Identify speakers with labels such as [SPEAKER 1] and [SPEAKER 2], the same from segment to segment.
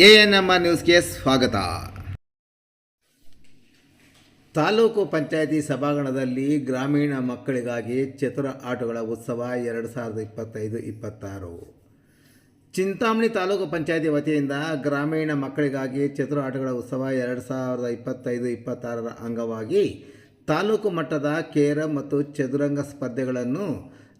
[SPEAKER 1] A N M R ನ್ಯೂಸ್ಗೆ ಸ್ವಾಗತ. ತಾಲೂಕು ಪಂಚಾಯಿತಿ ಸಭಾಂಗಣದಲ್ಲಿ ಗ್ರಾಮೀಣ ಮಕ್ಕಳಿಗಾಗಿ ಚತುರ ಆಟಗಳ ಉತ್ಸವ ಎರಡು ಸಾವಿರದ ಇಪ್ಪತ್ತೈದು, ಇಪ್ಪತ್ತಾರು. ಚಿಂತಾಮಣಿ ತಾಲೂಕು ಪಂಚಾಯಿತಿ ವತಿಯಿಂದ ಗ್ರಾಮೀಣ ಮಕ್ಕಳಿಗಾಗಿ ಚತುರ ಆಟಗಳ ಉತ್ಸವ ಎರಡು ಸಾವಿರದ ಇಪ್ಪತ್ತೈದು, ಇಪ್ಪತ್ತಾರರ ಅಂಗವಾಗಿ ತಾಲೂಕು ಮಟ್ಟದ ಕೇರಂ ಮತ್ತು ಚದುರಂಗ ಸ್ಪರ್ಧೆಗಳನ್ನು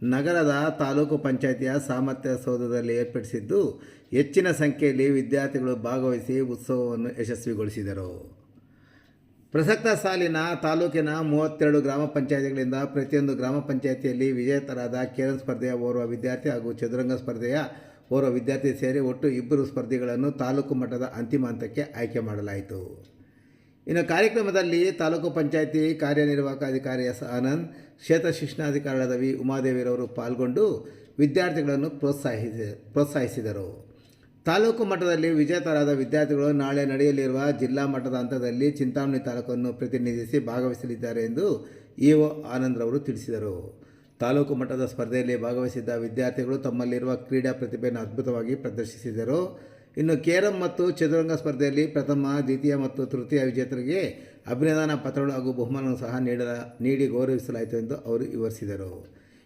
[SPEAKER 1] ನಗರದ ತಾಲೂಕು ಪಂಚಾಯಿತಿಯ ಸಾಮರ್ಥ್ಯ ಸೌಧದಲ್ಲಿ ಏರ್ಪಡಿಸಿದ್ದು, ಹೆಚ್ಚಿನ ಸಂಖ್ಯೆಯಲ್ಲಿ ವಿದ್ಯಾರ್ಥಿಗಳು ಭಾಗವಹಿಸಿ ಉತ್ಸವವನ್ನು ಯಶಸ್ವಿಗೊಳಿಸಿದರು. ಪ್ರಸಕ್ತ ಸಾಲಿನ ತಾಲೂಕಿನ ಮೂವತ್ತೆರಡು ಗ್ರಾಮ ಪಂಚಾಯತಿಗಳಿಂದ ಪ್ರತಿಯೊಂದು ಗ್ರಾಮ ಪಂಚಾಯತಿಯಲ್ಲಿ ವಿಜೇತರಾದ ಕೇರಳ ಸ್ಪರ್ಧೆಯ ಓರ್ವ ವಿದ್ಯಾರ್ಥಿ ಹಾಗೂ ಚದುರಂಗ ಸ್ಪರ್ಧೆಯ ಓರ್ವ ವಿದ್ಯಾರ್ಥಿ ಸೇರಿ ಒಟ್ಟು ಇಬ್ಬರು ಸ್ಪರ್ಧಿಗಳನ್ನು ತಾಲೂಕು ಮಟ್ಟದ ಅಂತಿಮ ಹಂತಕ್ಕೆ ಆಯ್ಕೆ ಮಾಡಲಾಯಿತು. ಇನ್ನು ಕಾರ್ಯಕ್ರಮದಲ್ಲಿ ತಾಲೂಕು ಪಂಚಾಯಿತಿ ಕಾರ್ಯನಿರ್ವಾಹಕ ಅಧಿಕಾರಿ ಎಸ್ ಆನಂದ್, ಕ್ಷೇತ್ರ ಶಿಕ್ಷಣಾಧಿಕಾರಿಯಾದ ವಿ ಉಮಾದೇವಿರವರು ಪಾಲ್ಗೊಂಡು ವಿದ್ಯಾರ್ಥಿಗಳನ್ನು ಪ್ರೋತ್ಸಾಹಿಸಿ, ಪ್ರೋತ್ಸಾಹಿಸಿದರು. ತಾಲೂಕು ಮಟ್ಟದಲ್ಲಿ ವಿಜೇತರಾದ ವಿದ್ಯಾರ್ಥಿಗಳು ನಾಳೆ ನಡೆಯಲಿರುವ ಜಿಲ್ಲಾ ಮಟ್ಟದ ಹಂತದಲ್ಲಿ ಚಿಂತಾಮಣಿ ತಾಲೂಕನ್ನು ಪ್ರತಿನಿಧಿಸಿ ಭಾಗವಹಿಸಲಿದ್ದಾರೆ ಎಂದು ಇ ಒ ಆನಂದ್ರವರು ತಿಳಿಸಿದರು. ತಾಲೂಕು ಮಟ್ಟದ ಸ್ಪರ್ಧೆಯಲ್ಲಿ ಭಾಗವಹಿಸಿದ್ದ ವಿದ್ಯಾರ್ಥಿಗಳು ತಮ್ಮಲ್ಲಿರುವ ಕ್ರೀಡಾ ಪ್ರತಿಭೆಯನ್ನು ಅದ್ಭುತವಾಗಿ ಪ್ರದರ್ಶಿಸಿದರು. ಇನ್ನು ಕೇರಂ ಮತ್ತು ಚದುರಂಗ ಸ್ಪರ್ಧೆಯಲ್ಲಿ ಪ್ರಥಮ, ದ್ವಿತೀಯ ಮತ್ತು ತೃತೀಯ ವಿಜೇತರಿಗೆ ಅಭಿನಂದನಾ ಪತ್ರಗಳು ಹಾಗೂ ಬಹುಮಾನವನ್ನು ಸಹ ನೀಡ ನೀಡಿ ಗೌರವಿಸಲಾಯಿತು ಎಂದು ಅವರು ವಿವರಿಸಿದರು.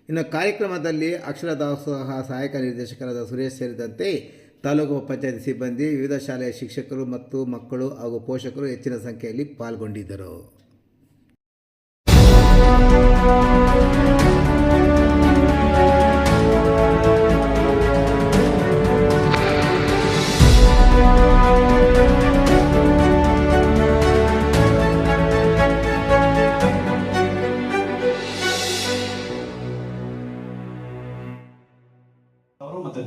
[SPEAKER 1] ಇನ್ನು ಕಾರ್ಯಕ್ರಮದಲ್ಲಿ ಅಕ್ಷರ ದಾಸೋಹ ಸಹಾಯಕ ನಿರ್ದೇಶಕರಾದ ಸುರೇಶ್ ಸೇರಿದಂತೆ ತಾಲೂಕು ಪಂಚಾಯತ್ ಸಿಬ್ಬಂದಿ, ವಿವಿಧ ಶಾಲೆಯ ಶಿಕ್ಷಕರು ಮತ್ತು ಮಕ್ಕಳು ಹಾಗೂ ಪೋಷಕರು ಹೆಚ್ಚಿನ ಸಂಖ್ಯೆಯಲ್ಲಿ ಪಾಲ್ಗೊಂಡಿದ್ದರು.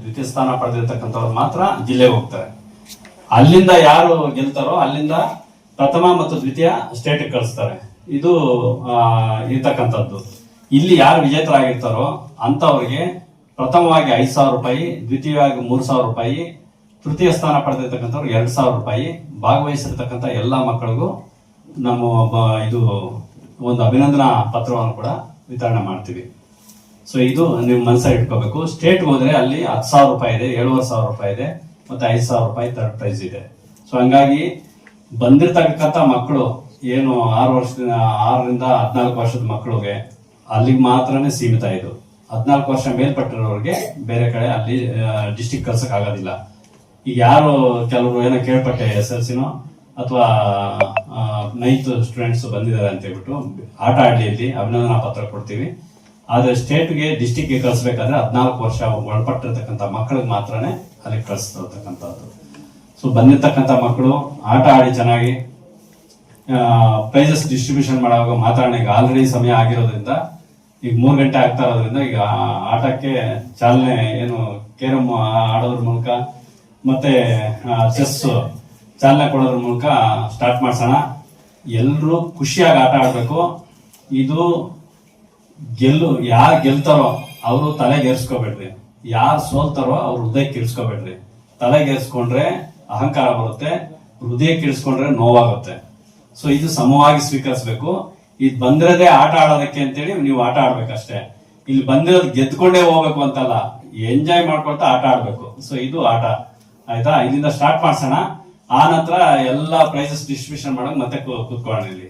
[SPEAKER 2] ದ್ವಿತೀಯ ಸ್ಥಾನ ಪಡೆದಿರ್ತಕ್ಕಂಥವ್ರು ಮಾತ್ರ ಜಿಲ್ಲೆಗೆ ಹೋಗ್ತಾರೆ. ಅಲ್ಲಿಂದ ಯಾರು ಗೆಲ್ತಾರೋ ಅಲ್ಲಿಂದ ಪ್ರಥಮ ಮತ್ತು ದ್ವಿತೀಯ ಸ್ಟೇಟ್ ಕಳಿಸ್ತಾರೆ. ಇದು ಇರ್ತಕ್ಕಂಥದ್ದು. ಇಲ್ಲಿ ಯಾರು ವಿಜೇತರಾಗಿರ್ತಾರೋ ಅಂಥವ್ರಿಗೆ ಪ್ರಥಮವಾಗಿ ಐದು ಸಾವಿರ ರೂಪಾಯಿ, ದ್ವಿತೀಯವಾಗಿ ಮೂರು ಸಾವಿರ ರೂಪಾಯಿ, ತೃತೀಯ ಸ್ಥಾನ ಪಡೆದಿರ್ತಕ್ಕಂಥವ್ರು ಎರಡು ಸಾವಿರ ರೂಪಾಯಿ ಭಾಗವಹಿಸಿರ್ತಕ್ಕಂಥ ಎಲ್ಲ ಮಕ್ಕಳಿಗೂ ನಮ್ಮ ಇದು ಒಂದು ಅಭಿನಂದನಾ ಪತ್ರವನ್ನು ಕೂಡ ವಿತರಣೆ ಮಾಡ್ತೀವಿ. ಸೊ ಇದು ನೀವು ಮನಸ್ಸಲ್ಲಿ ಇಟ್ಕೋಬೇಕು. ಸ್ಟೇಟ್ ಹೋದ್ರೆ ಅಲ್ಲಿ ಹತ್ತು ಸಾವಿರ ರೂಪಾಯಿ ಇದೆ, ಏಳುವರೆ ಸಾವಿರ ರೂಪಾಯಿ ಇದೆ, ಮತ್ತೆ ಐದು ಸಾವಿರ ರೂಪಾಯಿ ಥರ್ಡ್ ಪ್ರೈಸ್ ಇದೆ. ಸೊ ಹಂಗಾಗಿ ಬಂದಿರ್ತಕ್ಕಂಥ ಮಕ್ಕಳು ಏನು ಆರು ವರ್ಷದಿಂದ, ಆರರಿಂದ ಹದಿನಾಲ್ಕು ವರ್ಷದ ಮಕ್ಕಳಿಗೆ ಅಲ್ಲಿಗೆ ಮಾತ್ರನೇ ಸೀಮಿತ ಇದು. ಹದಿನಾಲ್ಕು ವರ್ಷ ಮೇಲ್ಪಟ್ಟಿರೋರಿಗೆ ಬೇರೆ ಕಡೆ ಅಲ್ಲಿ ಡಿಸ್ಟಿಕ್ ಕಳ್ಸಕ್ ಆಗೋದಿಲ್ಲ. ಈಗ ಯಾರು ಕೆಲವರು ಏನೋ ಕೇಳ್ಪಟ್ಟೆ ಎಸ್ ಎಲ್ ಸಿನೋ, ಅಥವಾ ನೈನ್ತ್ ಸ್ಟೂಡೆಂಟ್ಸ್ ಬಂದಿದ್ದಾರೆ ಅಂತ ಹೇಳ್ಬಿಟ್ಟು ಆಟ ಆಡಲಿ ಇಲ್ಲಿ, ಅಭಿನಂದನಾ ಪತ್ರ ಕೊಡ್ತೀವಿ. ಆದ್ರೆ ಸ್ಟೇಟ್ಗೆ ಡಿಸ್ಟಿಕ್ಗೆ ಕಳಿಸ್ಬೇಕಾದ್ರೆ ಹದಿನಾಲ್ಕು ವರ್ಷ ಒಳಪಟ್ಟಿರ್ತಕ್ಕಂಥ ಮಕ್ಕಳಿಗೆ ಮಾತ್ರನೇ ಅಲ್ಲಿ ಕಳಿಸ್ತಿರ್ತಕ್ಕಂಥದ್ದು ಸೊ ಬಂದಿರ್ತಕ್ಕಂಥ ಮಕ್ಕಳು ಆಟ ಆಡಿ ಚೆನ್ನಾಗಿ ಪ್ರೈಸಸ್ ಡಿಸ್ಟ್ರಿಬ್ಯೂಷನ್ ಮಾಡುವಾಗ ಮಾತಾಡೋಣ ಈಗ ಆಲ್ರೆಡಿ ಸಮಯ ಆಗಿರೋದ್ರಿಂದ, ಈಗ ಮೂರು ಗಂಟೆ ಆಗ್ತಾ ಇರೋದ್ರಿಂದ ಈಗ ಆಟಕ್ಕೆ ಚಾಲನೆ ಏನು ಕೇರಮ್ ಆಡೋದ್ರ ಮೂಲಕ ಮತ್ತೆ ಚೆಸ್ ಚಾಲನೆ ಕೊಡೋದ್ರ ಮೂಲಕ ಸ್ಟಾರ್ಟ್ ಮಾಡ್ಸೋಣ. ಎಲ್ಲರೂ ಖುಷಿಯಾಗಿ ಆಟ ಆಡಬೇಕು. ಇದು ಗೆಲ್ಲು, ಯಾರು ಗೆಲ್ತಾರೋ ಅವರು ತಲೆಗೆರ್ಸ್ಕೋಬೇಡ್ರಿ ಯಾರು ಸೋಲ್ತಾರೋ ಅವ್ರ ಹೃದಯಕ್ಕೆ ಕಿರ್ಸ್ಕೋಬೇಡ್ರಿ ತಲೆಗೆರ್ಸ್ಕೊಂಡ್ರೆ ಅಹಂಕಾರ ಬರುತ್ತೆ, ಹೃದಯ ಇರಿಸ್ಕೊಂಡ್ರೆ ನೋವಾಗುತ್ತೆ. ಸೊ ಇದು ಸಮವಾಗಿ ಸ್ವೀಕರಿಸಬೇಕು. ಇದು ಬಂದಿರೋದೇ ಆಟ ಆಡೋದಕ್ಕೆ ಅಂತೇಳಿ ನೀವು ಆಟ ಆಡ್ಬೇಕಷ್ಟೇ. ಇಲ್ಲಿ ಬಂದಿರೋದು ಗೆದ್ಕೊಂಡೇ ಹೋಗ್ಬೇಕು ಅಂತಲ್ಲ, ಎಂಜಾಯ್ ಮಾಡ್ಕೊಳ್ತಾ ಆಟ ಆಡ್ಬೇಕು. ಸೊ ಇದು ಆಟ. ಆಯ್ತಾ? ಇಲ್ಲಿಂದ ಸ್ಟಾರ್ಟ್ ಮಾಡ್ಸೋಣ. ಆ ನಂತರ ಎಲ್ಲಾ ಪ್ರೈಸಸ್ ಡಿಸ್ಟ್ರಿಬ್ಯೂಷನ್ ಮಾಡಕ್ ಮತ್ತೆ ಕೂತ್ಕೊಳ್ಳೋಣ ಇಲ್ಲಿ.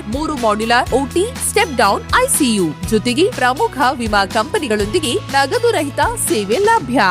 [SPEAKER 3] ವಾರ್ಡ್ ಮೂರು modular OT step down ICU ಜೊತೆಗೆ ಪ್ರಮುಖ ವಿಮಾ ಕಂಪನಿಗಳೊಂದಿಗೆ ನಗದು ರಹಿತ ಸೇವೆ ಲಭ್ಯ.